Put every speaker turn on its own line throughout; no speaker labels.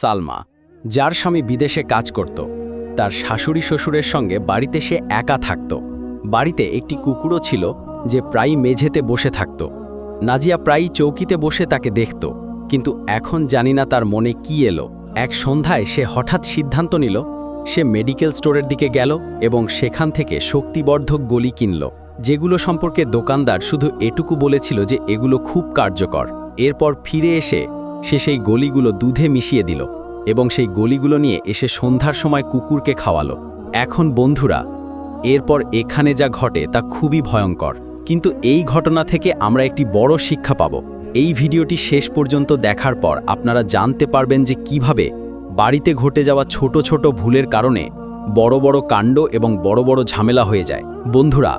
সালমা, যার স্বামী বিদেশে কাজ করত। তার শাশুড়ি শ্বশুরের সঙ্গে বাড়িতে সে একা থাকত। বাড়িতে একটি কুকুরও ছিল যে প্রায়ই মেঝেতে বসে থাকত। নাজিয়া প্রায়ই চৌকিতে বসে তাকে দেখত, কিন্তু এখন জানি না তার মনে কি এলো। এক সন্ধ্যায় সে হঠাৎ সিদ্ধান্ত নিল, সে মেডিকেল স্টোরের দিকে গেল এবং সেখান থেকে শক্তিবর্ধক গলি কিনল, যেগুলো সম্পর্কে দোকানদার শুধু এটুকু বলেছিল যে এগুলো খুব কার্যকর। এরপর ফিরে এসে সে সেই গলিগুলো দুধে মিশিয়ে দিল এবং সেই গলিগুলো নিয়ে এসে সন্ধ্যার সময় কুকুরকে খাওয়ালো। এখন বন্ধুরা, এরপর এখানে যা ঘটে তা খুবই ভয়ঙ্কর। কিন্তু এই ঘটনা থেকে আমরা একটি বড় শিক্ষা পাব। এই ভিডিওটি শেষ পর্যন্ত দেখার পর আপনারা জানতে পারবেন যে কীভাবে বাড়িতে ঘটে যাওয়া ছোট ছোট ভুলের কারণে বড় বড় কাণ্ড এবং বড় বড় ঝামেলা হয়ে যায়। বন্ধুরা,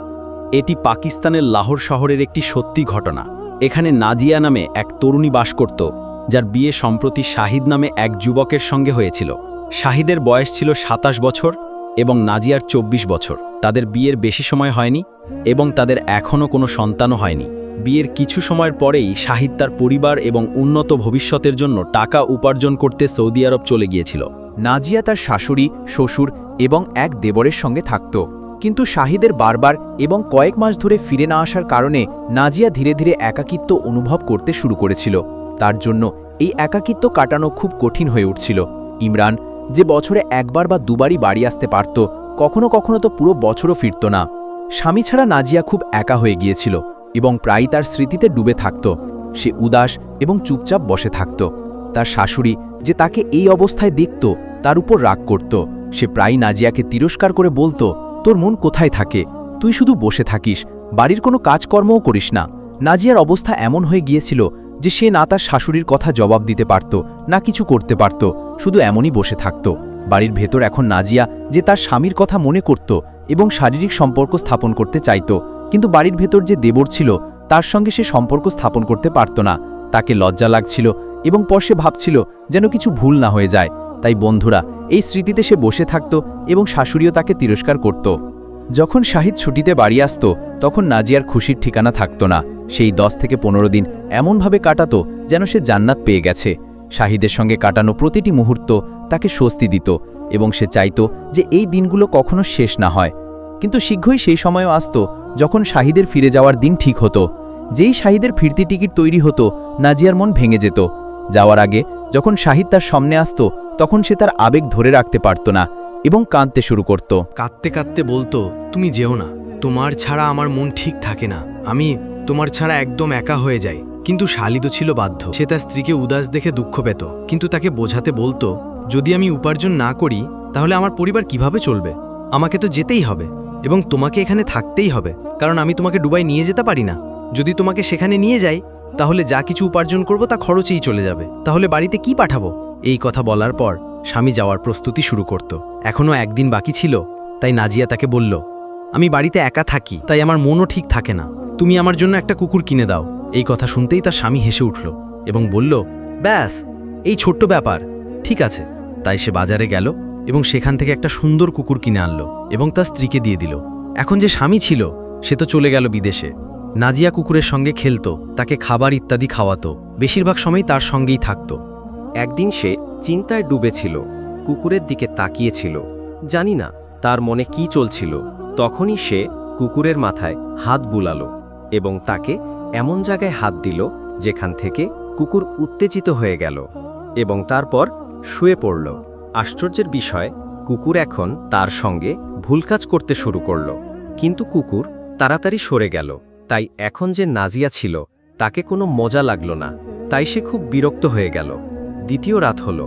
এটি পাকিস্তানের লাহোর শহরের একটি সত্যি ঘটনা। এখানে নাজিয়া নামে এক তরুণী বাস করত। যার বিয়ে সম্প্রতি শাহিদ নামে এক যুবকের সঙ্গে হয়েছিল। শাহিদের বয়স ছিল সাতাশ বছর এবং নাজিয়ার ২৪ বছর। তাদের বিয়ের বেশি সময় হয়নি এবং তাদের এখনও কোনো সন্তানও হয়নি। বিয়ের কিছু সময়ের পরেই শাহিদ তার পরিবার এবং উন্নত ভবিষ্যতের জন্য টাকা উপার্জন করতে সৌদি আরব চলে গিয়েছিল।
নাজিয়া তার শাশুড়ি, শ্বশুর এবং এক দেবরের সঙ্গে থাকত। কিন্তু শাহিদের বারবার এবং কয়েক মাস ধরে ফিরে না আসার কারণে নাজিয়া ধীরে ধীরে একাকিত্ব অনুভব করতে শুরু করেছিল। তার জন্য এই একাকিত্ব কাটানো খুব কঠিন হয়ে উঠছিল। ইমরান যে বছরে একবার বা দুবারই বাড়ি আসতে পারত, কখনো কখনো তো পুরো বছরও ফিরত না। স্বামী ছাড়া নাজিয়া খুব একা হয়ে গিয়েছিল এবং প্রায়ই তার স্মৃতিতে ডুবে থাকত। সে উদাস এবং চুপচাপ বসে থাকত। তার শাশুড়ি যে তাকে এই অবস্থায় দেখত, তার উপর রাগ করত। সে প্রায় নাজিয়াকে তিরস্কার করে বলতো, তোর মন কোথায় থাকে? তুই শুধু বসে থাকিস, বাড়ির কোনো কাজকর্মও করিস না। নাজিয়ার অবস্থা এমন হয়ে গিয়েছিল যে সে না তার শাশুড়ির কথা জবাব দিতে পারত, না কিছু করতে পারত, শুধু এমনই বসে থাকত। বাড়ির ভেতর এখন নাজিয়া যে তার স্বামীর কথা মনে করত এবং শারীরিক সম্পর্ক স্থাপন করতে চাইত, কিন্তু বাড়ির ভেতর যে দেবর ছিল, তার সঙ্গে সে সম্পর্ক স্থাপন করতে পারত না। তাকে লজ্জা লাগছিল এবং পর সে ভাবছিল যেন কিছু ভুল না হয়ে যায়। তাই বন্ধুরা, এই স্মৃতিতে সে বসে থাকত এবং শাশুড়িও তাকে তিরস্কার করত। যখন শাহিদ ছুটিতে বাড়ি আসত, তখন নাজিয়ার খুশির ঠিকানা থাকত না। সেই দশ থেকে পনেরো দিন এমনভাবে কাটাতো যেন সে জান্নাত পেয়ে গেছে। শাহিদের সঙ্গে কাটানো প্রতিটি মুহূর্ত তাকে স্বস্তি দিত এবং সে চাইত যে এই দিনগুলো কখনো শেষ না হয়। কিন্তু শীঘ্রই সেই সময়ও আসত যখন শাহিদের ফিরে যাওয়ার দিন ঠিক হতো। যেই শাহিদের ফিরতি টিকিট তৈরি হতো, নাজিয়ার মন ভেঙে যেত। যাওয়ার আগে যখন শাহিদ তার সামনে আসত, তখন সে তার আবেগ ধরে রাখতে পারত না। এবং কাঁদতে শুরু করত।
কাঁদতে কাঁদতে বলতো, তুমি যেও না, তোমার ছাড়া আমার মন ঠিক থাকে না। আমি তোমার ছাড়া একদম একা হয়ে যাই। কিন্তু শালিদও ছিল বাধ্য। সে তার স্ত্রীকে উদাস দেখে দুঃখ পেত। কিন্তু তাকে বোঝাতে বলতো, যদি আমি উপার্জন না করি, তাহলে আমার পরিবার কীভাবে চলবে? আমাকে তো যেতেই হবে এবং তোমাকে এখানে থাকতেই হবে, কারণ আমি তোমাকে ডুবাই নিয়ে যেতে পারি না। যদি তোমাকে সেখানে নিয়ে যাই, তাহলে যা কিছু উপার্জন করব তা খরচেই চলে যাবে। তাহলে বাড়িতে কি পাঠাবো? এই কথা বলার পর স্বামী যাওয়ার প্রস্তুতি শুরু করত। এখনও একদিন বাকি ছিল, তাই নাজিয়া তাকে বলল, আমি বাড়িতে একা থাকি, তাই আমার মনও ঠিক থাকে না। তুমি আমার জন্য একটা কুকুর কিনে দাও। এই কথা শুনতেই তার স্বামী হেসে উঠল এবং বলল, ব্যাস, এই ছোট্ট ব্যাপার, ঠিক আছে। তাই সে বাজারে গেল এবং সেখান থেকে একটা সুন্দর কুকুর কিনে আনলো এবং তার স্ত্রীকে দিয়ে দিল। এখন যে স্বামী ছিল, সে তো চলে গেল বিদেশে। নাজিয়া কুকুরের সঙ্গে খেলত, তাকে খাবার ইত্যাদি খাওয়াতো, বেশিরভাগ সময় তার সঙ্গেই থাকতো।
একদিন সে চিন্তায় ডুবেছিল, কুকুরের দিকে তাকিয়েছিল, জানি না তার মনে কি চলছিল, তখনই সে কুকুরের মাথায় হাত বুলালো এবং তাকে এমন জায়গায় হাত দিল যেখান থেকে কুকুর উত্তেজিত হয়ে গেল এবং তারপর শুয়ে পড়ল। আশ্চর্যের বিষয়, কুকুর এখন তার সঙ্গে ভুল কাজ করতে শুরু করল, কিন্তু কুকুর তাড়াতাড়ি সরে গেল, তাই এখন যে নাজিয়া ছিল, তাকে কোনো মজা লাগল না, তাই সে খুব বিরক্ত হয়ে গেল। দ্বিতীয় রাত হল।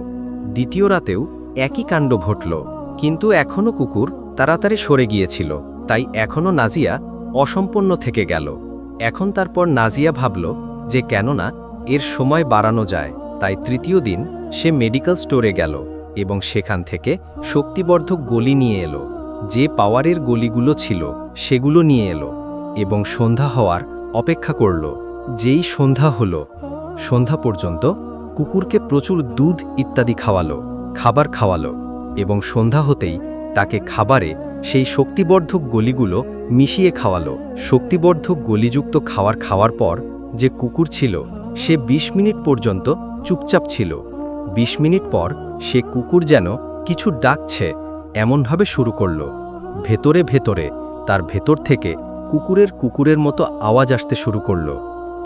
দ্বিতীয় রাতেও একই কাণ্ড ঘটল, কিন্তু এখনও কুকুর তাড়াতাড়ি সরে গিয়েছিল, তাই এখনও নাজিয়া অসম্পন্ন থেকে গেল। এখন তারপর নাজিয়া ভাবল যে কেননা এর সময় বাড়ানো যায়, তাই তৃতীয় দিন সে মেডিকেল স্টোরে গেল এবং সেখান থেকে শক্তিবর্ধক গলি নিয়ে এলো। যে পাওয়ারের গলিগুলো ছিল, সেগুলো নিয়ে এলো এবং সন্ধ্যা হওয়ার অপেক্ষা করল। যেই সন্ধ্যা হলো, সন্ধ্যা পর্যন্ত কুকুরকে প্রচুর দুধ ইত্যাদি খাওয়ালো, খাবার খাওয়ালো এবং সন্ধ্যা হতেই তাকে খাবারে সেই শক্তিবর্ধক গলিগুলো মিশিয়ে খাওয়ালো। শক্তিবর্ধক গলিযুক্ত খাওয়ার খাওয়ার পর যে কুকুর ছিল, সে ২০ মিনিট পর্যন্ত চুপচাপ ছিল। ২০ মিনিট পর সে কুকুর যেন কিছু ডাকছে এমনভাবে শুরু করল। ভেতরে ভেতরে তার ভেতর থেকে কুকুরের কুকুরের মতো আওয়াজ আসতে শুরু করল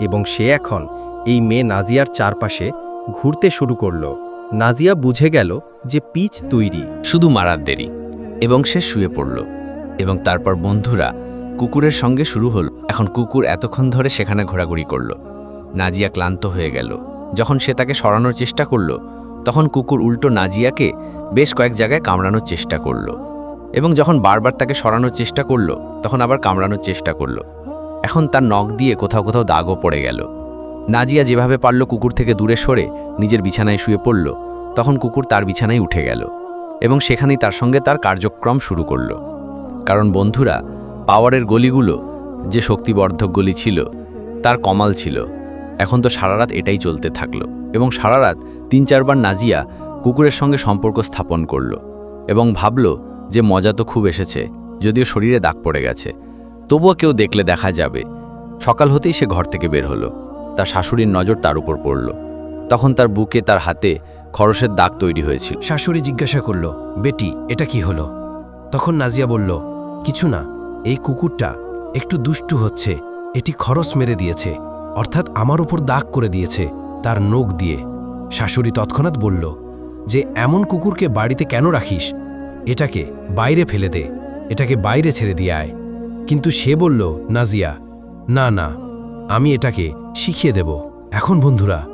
এবং সে এখন এই মেয়ে নাজিয়ার চারপাশে ঘুরতে শুরু করল। নাজিয়া বুঝে গেল যে পিচ তৈরি।
শুধু মারার দেরি। এবং সে শুয়ে পড়ল। এবং তারপর বন্ধুরা কুকুরের সঙ্গে শুরু হল। এখন কুকুর এতক্ষণ ধরে সেখানে ঘোরাঘুরি করল। নাজিয়া ক্লান্ত হয়ে গেল। যখন সে তাকে সরানোর চেষ্টা করল, তখন কুকুর উল্টো নাজিয়াকে বেশ কয়েক জায়গায় কামড়ানোর চেষ্টা করল। এবং যখন বারবার তাকে সরানোর চেষ্টা করল, তখন আবার কামড়ানোর চেষ্টা করল। এখন তার নখ দিয়ে কোথাও কোথাও দাগও পড়ে গেল। নাজিয়া যেভাবে পারল কুকুর থেকে দূরে সরে নিজের বিছানায় শুয়ে পড়ল, তখন কুকুর তার বিছানায় উঠে গেল এবং সেখানেই তার সঙ্গে তার কার্যক্রম শুরু করল। কারণ বন্ধুরা, পাওয়ারের গলিগুলো যে শক্তিবর্ধক গলি ছিল, তার কমাল ছিল। এখন তো সারা রাত এটাই চলতে থাকল এবং সারা রাত তিন চারবার নাজিয়া কুকুরের সঙ্গে সম্পর্ক স্থাপন করল এবং ভাবল যে মজা তো খুব এসেছে, যদিও শরীরে দাগ পড়ে গেছে। তবুও কেউ দেখলে দেখা যাবে। সকাল হতেই সে ঘর থেকে বের হলো। তার শাশুড়ির নজর তার উপর পড়ল। তখন তার বুকে, তার হাতে খরসের দাগ তৈরি হয়েছিল।
শাশুড়ি জিজ্ঞাসা করল, বেটি, এটা কি হলো? তখন নাজিয়া বলল, কিছু না, এই কুকুরটা একটু দুষ্টু হচ্ছে, এটি খরচ মেরে দিয়েছে, অর্থাৎ আমার উপর দাগ করে দিয়েছে, তার নখ দিয়ে। শাশুড়ি তৎক্ষণাৎ বলল, যে এমন কুকুরকে বাড়িতে কেন রাখিস? এটাকে বাইরে ফেলে দে, এটাকে বাইরে ছেড়ে দিয়ে আয়। কিন্তু সে বলল, নাজিয়া, না না আমি এটাকে শিখিয়ে দেব। এখন বন্ধুরা,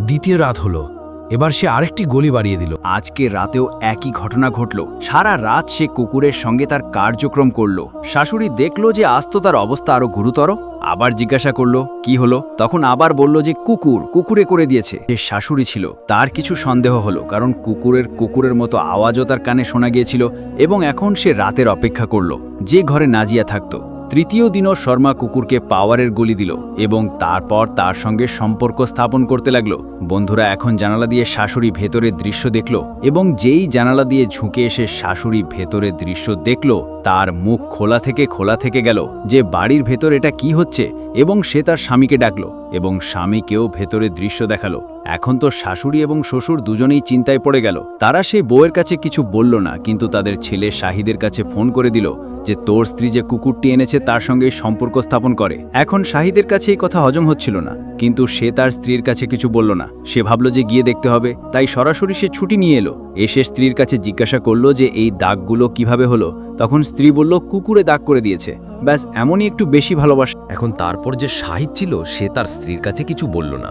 দ্বিতীয় রাত হলো। এবার সে আরেকটি গলি বাড়িয়ে দিল।
আজকে রাতেও একই ঘটনা ঘটল। সারা রাত সে কুকুরের সঙ্গে তার কার্যক্রম করল। শাশুড়ি দেখল যে আজ তো তার অবস্থা আরও গুরুতর, আবার জিজ্ঞাসা করল, কি হলো? তখন আবার বলল যে, কুকুর, কুকুরে করে দিয়েছে। যে শাশুড়ি ছিল। তার কিছু সন্দেহ হলো, কারণ কুকুরের কুকুরের মতো আওয়াজও তার কানে শোনা গিয়েছিল এবং এখন সে রাতের অপেক্ষা করল। যে ঘরে নাজিয়া থাকতো। তৃতীয় দিনও শর্মা কুকুরকে পাওয়ারের গলি দিল এবং তারপর তার সঙ্গে সম্পর্ক স্থাপন করতে লাগল। বন্ধুরা, এখন জানালা দিয়ে শাশুড়ি ভেতরের দৃশ্য দেখল এবং যেই জানালা দিয়ে ঝুঁকে এসে শাশুড়ি ভেতরের দৃশ্য দেখল, তার মুখ খোলা থেকে খোলা থেকে গেল যে বাড়ির ভেতর এটা কি হচ্ছে এবং সে তার স্বামীকে ডাকলো এবং স্বামীকেও ভেতরে দৃশ্য দেখাল। এখন তো শাশুড়ি এবং শ্বশুর দুজনেই চিন্তায় পড়ে গেল। তারা সেই বউয়ের কাছে কিছু বলল না, কিন্তু তাদের ছেলে শাহিদের কাছে ফোন করে দিল যে তোর স্ত্রী যে কুকুরটি এনেছে তার সঙ্গে সম্পর্ক স্থাপন করে। এখন শাহিদের কাছে এই কথা হজম হচ্ছিল না, কিন্তু সে তার স্ত্রীর কাছে কিছু বলল না। সে ভাবল যে গিয়ে দেখতে হবে, তাই সরাসরি সে ছুটি নিয়ে এলো। এসে স্ত্রীর কাছে জিজ্ঞাসা করল যে এই দাগগুলো কীভাবে হলো। তখন স্ত্রী বলল, কুকুরে দাগ করে দিয়েছে। ব্যাস, এমনই একটু বেশি ভালোবাসা।
এখন তারপর যে শাহিদ ছিল, সে তার স্ত্রীর কাছে কিছু বলল না।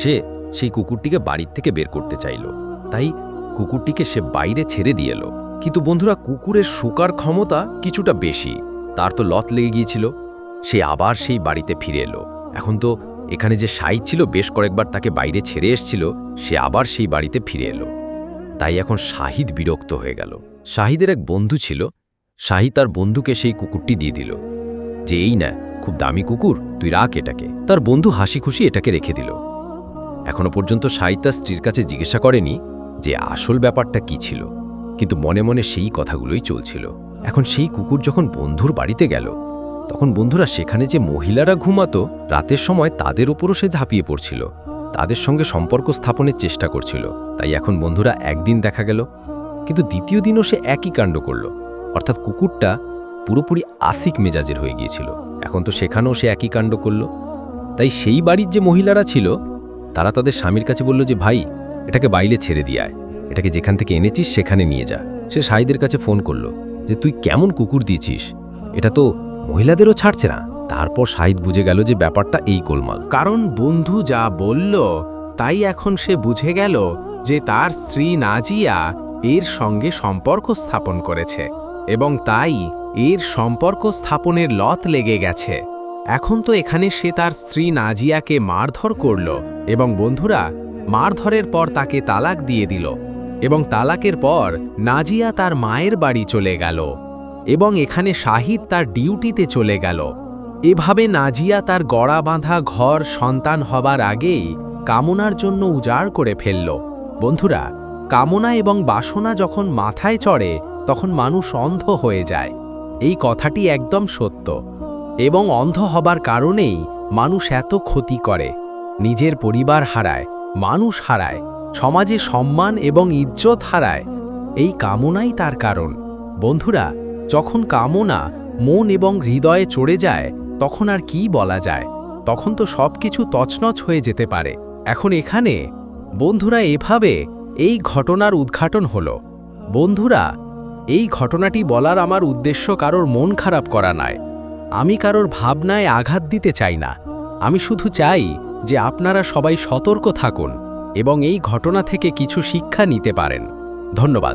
সে সেই কুকুরটিকে বাড়ির থেকে বের করতে চাইল। তাই কুকুরটিকে সে বাইরে ছেড়ে দিয়ে এলো। কিন্তু বন্ধুরা, কুকুরের শুকার ক্ষমতা কিছুটা বেশি। তার তো লত লেগে গিয়েছিল। সে আবার সেই বাড়িতে ফিরে এলো। এখন তো এখানে যে শাহিদ ছিল, বেশ কয়েকবার তাকে বাইরে ছেড়ে এসছিল, সে আবার সেই বাড়িতে ফিরে এলো। তাই এখন শাহিদ বিরক্ত হয়ে গেল। শাহিদের এক বন্ধু ছিল। শাহিদ তার বন্ধুকে সেই কুকুরটি দিয়ে দিল। যে, এই না, খুব দামি কুকুর, তুই রাখ এটাকে। তার বন্ধু হাসি খুশি এটাকে রেখে দিল। এখনও পর্যন্ত শাহিদ তার স্ত্রীর কাছে জিজ্ঞাসা করেনি যে, আসল ব্যাপারটা কি ছিল। কিন্তু মনে মনে সেই কথাগুলোই চলছিল। এখন সেই কুকুর যখন বন্ধুর বাড়িতে গেল, তখন বন্ধুরা সেখানে যে মহিলারা ঘুমাতো, রাতের সময় তাদের উপরও সে ঝাঁপিয়ে পড়ছিল। তাদের সঙ্গে সম্পর্ক স্থাপনের চেষ্টা করছিল, তাই এখন বন্ধুরা একদিন দেখা গেল। কিন্তু দ্বিতীয় দিনও সে একই কাণ্ড করল। অর্থাৎ কুকুরটা পুরোপুরি আসিক মেজাজের হয়ে গিয়েছিল। এখন তো সেখানেও সে একই কাণ্ড করল। তাই সেই বাড়ির যে মহিলারা ছিল, তারা তাদের স্বামীর কাছে বলল যে, ভাই, এটাকে বাইলে ছেড়ে দিয়ে আয়। এটাকে যেখান থেকে এনেছিস সেখানে নিয়ে যা। সে সাইদের কাছে ফোন করল যে, তুই কেমন কুকুর দিয়েছিস? এটা তো মহিলাদেরও ছাড়ছে না। তারপর সাহিদ বুঝে গেল যে, ব্যাপারটা এই গোলমাল।
কারণ বন্ধু যা বলল, তাই এখন সে বুঝে গেল যে, তার স্ত্রী নাজিয়া এর সঙ্গে সম্পর্ক স্থাপন করেছে এবং তাই এর সম্পর্ক স্থাপনের লত লেগে গেছে। এখন তো এখানে সে তার স্ত্রী নাজিয়াকে মারধর করল এবং বন্ধুরা, মারধরের পর তাকে তালাক দিয়ে দিল। এবং তালাকের পর নাজিয়া তার মায়ের বাড়ি চলে গেল এবং এখানে শাহিদ তার ডিউটিতে চলে গেল। এভাবে নাজিয়া তার গড়া বাঁধা ঘর সন্তান হবার আগেই কামনার জন্য উজাড় করে ফেলল। বন্ধুরা, কামনা এবং বাসনা যখন মাথায় চড়ে, তখন মানুষ অন্ধ হয়ে যায়। এই কথাটি একদম সত্য এবং অন্ধ হবার কারণেই মানুষ এত ক্ষতি করে। নিজের পরিবার হারায়, মানুষ হারায়
সমাজে সম্মান এবং ইজ্জত হারায়। এই কামনাই তার কারণ। বন্ধুরা, যখন কামনা মন এবং হৃদয়ে চড়ে যায়, তখন আর কি বলা যায়? তখন তো সব কিছু তছনছ হয়ে যেতে পারে। এখন এখানে বন্ধুরা এভাবে এই ঘটনার উদ্ঘাটন হলো। বন্ধুরা, এই ঘটনাটি বলার আমার উদ্দেশ্য কারোর মন খারাপ করা নয়। আমি কারোর ভাবনায় আঘাত দিতে চাই না। আমি শুধু চাই যে আপনারা সবাই সতর্ক থাকুন। এবং এই ঘটনা থেকে কিছু শিক্ষা নিতে পারেন। ধন্যবাদ।